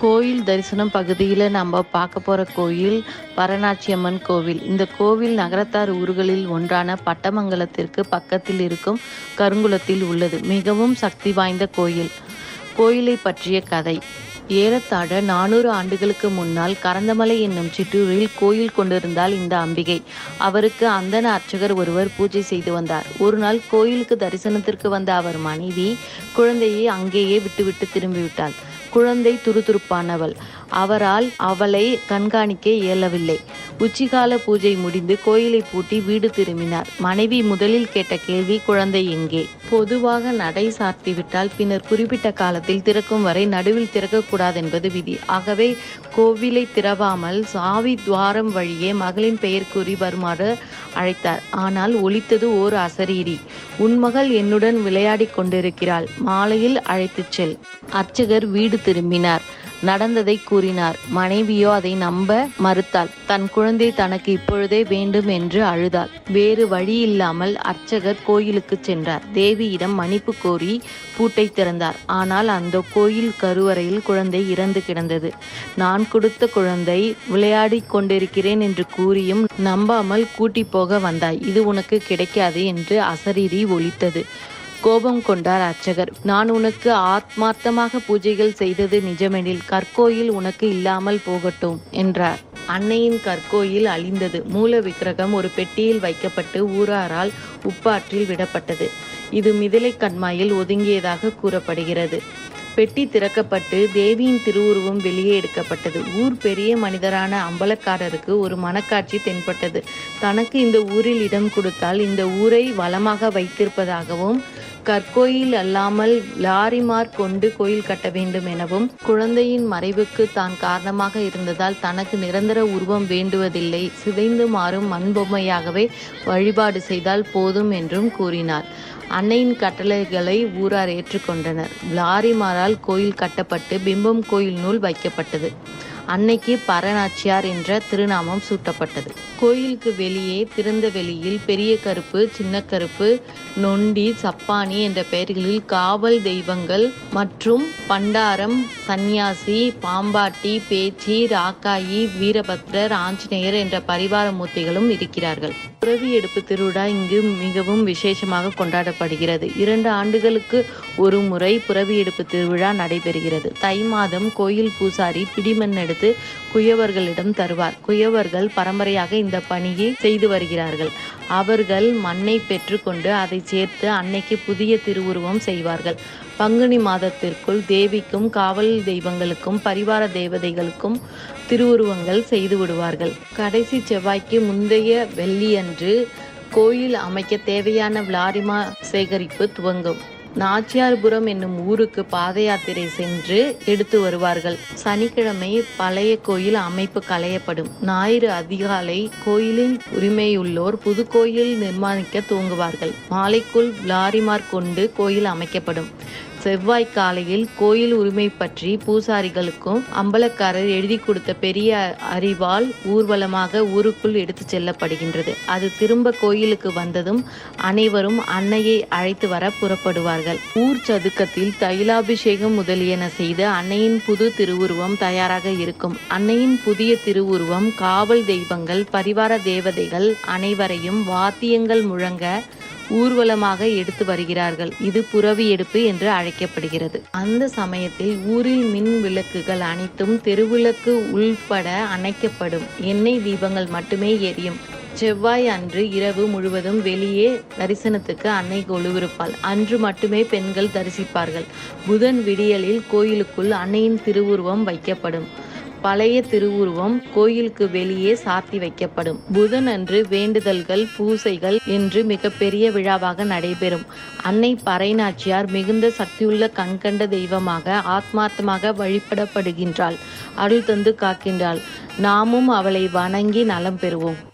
கோயில் தரிசனம் பகுதியில் நம்ம பார்க்க போகிற கோயில் பரணாட்சியம்மன் கோவில். இந்த கோவில் நகரத்தார் ஊர்களில் ஒன்றான பட்டமங்கலத்திற்கு பக்கத்தில் இருக்கும் கருங்குளத்தில் உள்ளது. மிகவும் சக்தி வாய்ந்த கோயில். கோயிலை பற்றிய கதை. ஏறத்தாழ நானூறு ஆண்டுகளுக்கு முன்னால் கரந்தமலை என்னும் சிற்றூரில் கோயில் கொண்டிருந்தால் இந்த அம்பிகை. அவருக்கு அந்தன அர்ச்சகர் ஒருவர் பூஜை செய்து வந்தார். ஒரு நாள் கோயிலுக்கு தரிசனத்திற்கு வந்த அவர் மனைவி குழந்தையை அங்கேயே விட்டுவிட்டு திரும்பிவிட்டாள். குழந்தை துருதுருப்பானவள். அவரால் அவளை கண்காணிக்க இயலவில்லை. உச்சிகால பூஜை முடிந்து கோயிலை பூட்டி வீடு திரும்பினார். மனைவி முதலில் கேட்ட கேள்வி குழந்தை எங்கே? பொதுவாக நடை சாத்திவிட்டால் பின்னர் குறிப்பிட்ட காலத்தில் திறக்கும் வரை நடுவில் திறக்கக்கூடாது என்பது விதி. ஆகவே கோவிலை திறவாமல் சாவி துவாரம் வழியே மகளின் பெயர் கூறி வருமாறு அழைத்தார். ஆனால் ஒழித்தது ஓர் அசரீரி. உன் மகள் என்னுடன் விளையாடிக் கொண்டிருக்கிறாள். மாலையில் அழைத்துச் செல். அர்ச்சகர் வீடு திரும்பினார். நடந்ததை கூறினார். மனைவியோ அதை நம்ப மறுத்தாள். தன் குழந்தை தனக்கு இப்பொழுதே வேண்டும் என்று அழுதாள். வேறு வழி இல்லாமல் அர்ச்சகர் கோயிலுக்கு சென்றார். தேவியிடம் மன்னிப்பு கோரி பூட்டை திறந்தார். ஆனால் அந்த கோயில் கருவறையில் குழந்தை இறந்து கிடந்தது. நான் கொடுத்த குழந்தை விளையாடிக் கொண்டிருக்கிறேன் என்று கூறியும் நம்பாமல் கூட்டி போக வந்தாய். இது உனக்கு கிடைக்காது என்று அசரீரி ஒலித்தது. கோபம் கொண்டார் அர்ச்சகர். நான் உனக்கு ஆத்மார்த்தமாக பூஜைகள் செய்தது நிஜமெனில் கற்கோயில் உனக்கு இல்லாமல் போகட்டும் என்றார். அன்னையின் கற்கோயில் அழிந்தது. மூல விக்கிரகம் ஒரு பெட்டியில் வைக்கப்பட்டு ஊராரால் உப்பாற்றில் விடப்பட்டது. இது மிதிலை கண்மாயில் ஒதுங்கியதாக கூறப்படுகிறது. பெட்டி திறக்கப்பட்டு தேவியின் திருவுருவம் வெளியே எடுக்கப்பட்டது. ஊர் பெரிய மனிதரான அம்பலக்காரருக்கு ஒரு மனக்காட்சி தென்பட்டது. தனக்கு இந்த ஊரில் இடம் கொடுத்தால் இந்த ஊரை வளமாக வைத்திருப்பதாகவும் கற்கோயில் அல்லாமல் லாரிமார் கொண்டு கோயில் கட்ட வேண்டும் எனவும் குழந்தையின் மறைவுக்கு தான் காரணமாக இருந்ததால் தனக்கு நிரந்தர உருவம் வேண்டுவதில்லை. சிதைந்து மாறும் மண்பொம்மையாகவே வழிபாடு செய்தால் போதும் என்றும் கூறினார். அன்னையின் கட்டளைகளை ஊரார் ஏற்றுக்கொண்டனர். லாரிமாரால் கோயில் கட்டப்பட்டு பிம்பம் கோயில் நூல் வைக்கப்பட்டது. அன்னைக்கு பரநாச்சியார் என்ற திருநாமம் சூட்டப்பட்டது. கோயிலுக்கு வெளியே திறந்த வெளியில் பெரிய கருப்பு சின்ன கருப்பு நொண்டி சப்பானி என்ற பெயர்களில் காவல் தெய்வங்கள் மற்றும் பண்டாரம் சந்நியாசி பாம்பாட்டி பேச்சி ராக்காயி வீரபத்ரர் ஆஞ்சநேயர் என்ற பரிவார மூர்த்திகளும் இருக்கிறார்கள். புறவி எடுப்பு திருவிழா இங்கு மிகவும் விசேஷமாக கொண்டாடப்படுகிறது. இரண்டு ஆண்டுகளுக்கு ஒரு முறை புறவி எடுப்பு திருவிழா நடைபெறுகிறது. தை மாதம் கோயில் பூசாரி பிடிமண் எடுத்து குயவர்களிடம் தருவார். குயவர்கள் பரம்பரையாக இந்த பணியை செய்து வருகிறார்கள். அவர்கள் மண்ணை பெற்றுக்கொண்டு அதை சேர்த்து அன்னைக்கு புதிய திருவுருவம் செய்வார்கள். பங்குனி மாதத்திற்குள் தேவிக்கும் காவல் தெய்வங்களுக்கும் பரிவார தேவதைகளுக்கும் திருவுருவங்கள் செய்து விடுவார்கள். கடைசி செவ்வாய்க்கு முந்தைய வெள்ளியன்று கோயில் அமைக்க தேவையான விளாரிமா சேகரிப்பு துவங்கும். நாச்சியார்புரம் என்னும் ஊருக்கு பாத யாத்திரை சென்று எடுத்து வருவார்கள். சனிக்கிழமை பழைய கோயில் அமைப்பு களையப்படும். ஞாயிறு அதிகாலை கோயிலின் உரிமையுள்ளோர் புது கோயில் நிர்மாணிக்க துவங்குவார்கள். மாலைக்குள் லாரிமார் கொண்டு கோயில் அமைக்கப்படும். செவ்வாய் காலையில் கோயில் உரிமை பற்றி பூசாரிகளுக்கும் அம்பலக்காரர் எழுதி கொடுத்த பெரிய அறிவால் ஊர்வலமாக ஊருக்குள் எடுத்துச் செல்லப்படுகின்றது. அது திரும்ப கோயிலுக்கு வந்ததும் அனைவரும் அன்னையை அழைத்து வர புறப்படுவார்கள். ஊர் சதுக்கத்தில் தைலாபிஷேகம் முதலியன செய்து அன்னையின் புது திருவுருவம் தயாராக இருக்கும். அன்னையின் புதிய திருவுருவம் காவல் தெய்வங்கள் பரிவார தேவதைகள் அனைவரையும் வாத்தியங்கள் முழங்க ஊர்வலமாக எடுத்து வருகிறார்கள். இது புறவி எடுப்பு என்று அழைக்கப்படுகிறது. அந்த சமயத்தில் ஊரில் மின் விளக்குகள் அனைத்தும் தெருவிளக்கு உள்பட அணைக்கப்படும். எண்ணெய் தீபங்கள் மட்டுமே எரியும். செவ்வாய் அன்று இரவு முழுவதும் வெளியே தரிசனத்துக்கு அன்னை கொலுவிருப்பாள். அன்று மட்டுமே பெண்கள் தரிசிப்பார்கள். புதன் விடியலில் கோயிலுக்குள் அன்னையின் திருவுருவம் வைக்கப்படும். பழைய திருவுருவம் கோயிலுக்கு வெளியே சாத்தி வைக்கப்படும். புதன் அன்று வேண்டுதல்கள் பூசைகள் என்று மிகப்பெரிய விழாவாக நடைபெறும். அன்னை பறைநாச்சியார் மிகுந்த சக்தியுள்ள கண்கண்ட தெய்வமாக ஆத்மார்த்தமாக வழிபடப்படுகின்றாள். அருள் தந்து காக்கின்றாள். நாமும் அவளை வணங்கி நலம் பெறுவோம்.